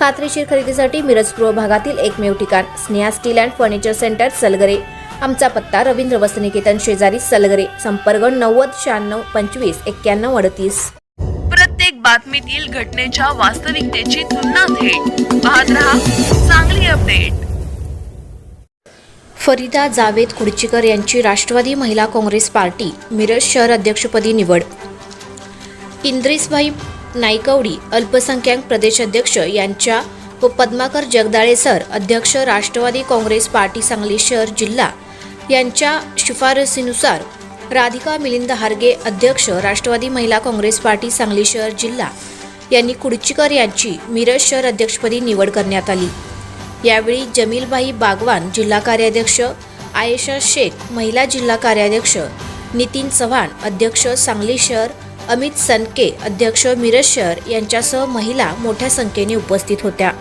खात्रीशीर खरेदीसाठी मिरज पूर्व भागातील एकमेव ठिकाण Sneha steel and furniture centre Salgare. आमचा पत्ता रवींद्र वसनिकेतन शेजारी सलगरे संपर्क नव्वद शहाण्णव पंचवीस एक्क्याण्णव अडतीस. प्रत्येक बातमीतील घटनेच्या वास्तविकतेची तुलना थेट. पाहत रहा चांगली अपडेट. फरीदा जावेद कुडचीकर यांची राष्ट्रवादी महिला काँग्रेस पार्टी मिरज शहर अध्यक्षपदी निवड. इंद्रिसभाई नाईकवडी अल्पसंख्याक प्रदेशाध्यक्ष यांच्या व पद्माकर जगदाळे सर अध्यक्ष राष्ट्रवादी काँग्रेस पार्टी सांगली शहर जिल्हा यांच्या शिफारसीनुसार राधिका मिलिंद हार्गे अध्यक्ष राष्ट्रवादी महिला काँग्रेस पार्टी सांगली शहर जिल्हा यांनी कुडचीकर यांची मिरज शहर अध्यक्षपदी निवड करण्यात आली. यावेळी जमीलबाई बागवान जिल्हा कार्याध्यक्ष आयशा शेख महिला जिल्हा कार्याध्यक्ष नितीन चव्हाण अध्यक्ष सांगली शहर अमित सनके अध्यक्ष मिरज शहर यांच्यासह महिला मोठ्या संख्येने उपस्थित होत्या.